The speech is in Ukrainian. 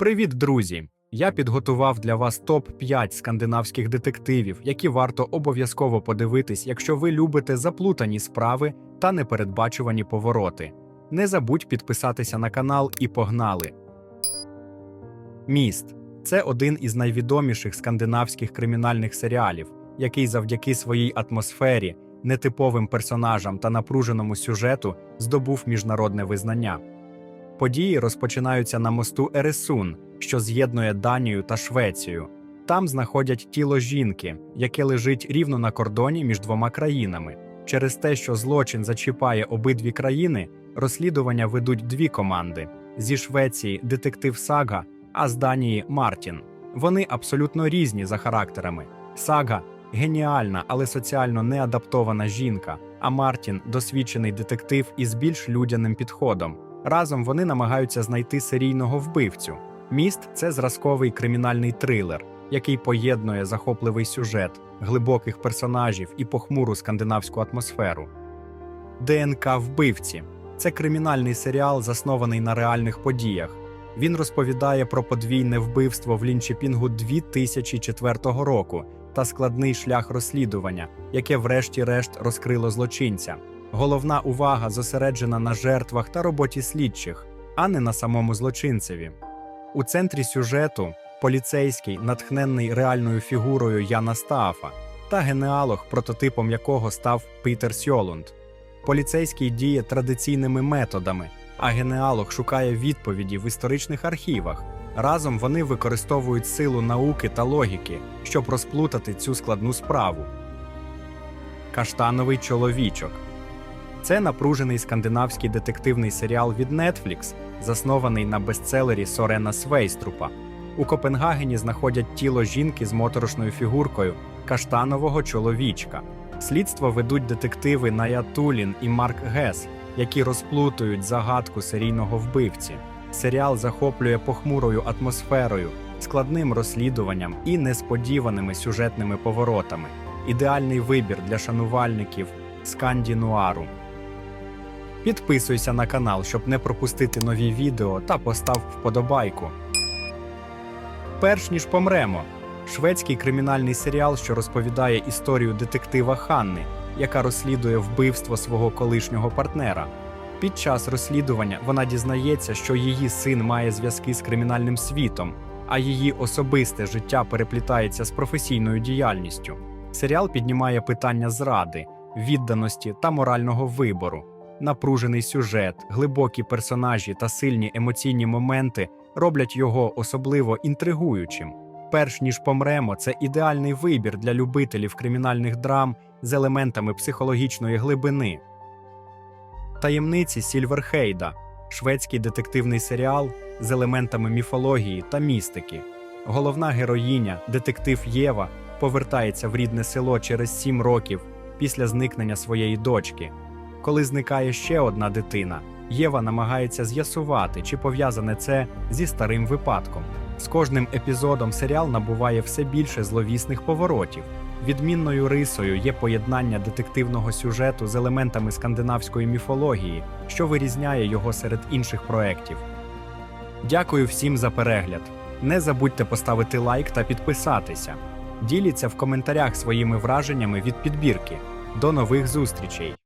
Привіт, друзі! Я підготував для вас топ 5 скандинавських детективів, які варто обов'язково подивитись, якщо ви любите заплутані справи та непередбачувані повороти. Не забудь підписатися на канал і погнали. Міст це один із найвідоміших скандинавських кримінальних серіалів, який завдяки своїй атмосфері, нетиповим персонажам та напруженому сюжету здобув міжнародне визнання. Події розпочинаються на мосту Ересун, що з'єднує Данію та Швецію. Там знаходять тіло жінки, яке лежить рівно на кордоні між двома країнами. Через те, що злочин зачіпає обидві країни, розслідування ведуть дві команди: зі Швеції детектив Сага, а з Данії Мартін. Вони абсолютно різні за характерами. Сага геніальна, але соціально неадаптована жінка, а Мартін досвідчений детектив із більш людяним підходом. Разом вони намагаються знайти серійного вбивцю. Міст це зразковий кримінальний трилер, який поєднує захопливий сюжет, глибоких персонажів і похмуру скандинавську атмосферу. ДНК вбивці це кримінальний серіал, заснований на реальних подіях. Він розповідає про подвійне вбивство в Лінчепінгу 2004 року та складний шлях розслідування, яке врешті-решт розкрило злочинця. Головна увага зосереджена на жертвах та роботі слідчих, а не на самому злочинцеві. У центрі сюжету поліцейський, натхненний реальною фігурою Яна Стаафа, та генеалог, прототипом якого став Пітер Сьолунд. Поліцейський діє традиційними методами, а генеалог шукає відповіді в історичних архівах. Разом вони використовують силу науки та логіки, щоб розплутати цю складну справу. Каштановий чоловічок це напружений скандинавський детективний серіал від Netflix, заснований на бестселері Сорена Свейструпа. У Копенгагені знаходять тіло жінки з моторошною фігуркою каштанового чоловічка. Слідство ведуть детективи Ная Тулін і Марк Гес, які розплутують загадку серійного вбивці. Серіал захоплює похмурою атмосферою, складним розслідуванням і несподіваними сюжетними поворотами. Ідеальний вибір для шанувальників скандінуару. Підписуйся на канал, щоб не пропустити нові відео та постав вподобайку. Перш ніж помремо. Шведський кримінальний серіал, що розповідає історію детектива Ханни, яка розслідує вбивство свого колишнього партнера. Під час розслідування вона дізнається, що її син має зв'язки з кримінальним світом, а її особисте життя переплітається з професійною діяльністю. Серіал піднімає питання зради, відданості та морального вибору. Напружений сюжет, глибокі персонажі та сильні емоційні моменти роблять його особливо інтригуючим. Перш ніж помремо, це ідеальний вибір для любителів кримінальних драм з елементами психологічної глибини. Таємниці Сільверхейда шведський детективний серіал з елементами міфології та містики. Головна героїня, детектив Єва, повертається в рідне село через сім років після зникнення своєї дочки. Коли зникає ще одна дитина, Єва намагається з'ясувати, чи пов'язане це зі старим випадком. З кожним епізодом серіал набуває все більше зловісних поворотів. Відмінною рисою є поєднання детективного сюжету з елементами скандинавської міфології, що вирізняє його серед інших проєктів. Дякую всім за перегляд. Не забудьте поставити лайк та підписатися. Діліться в коментарях своїми враженнями від підбірки. До нових зустрічей!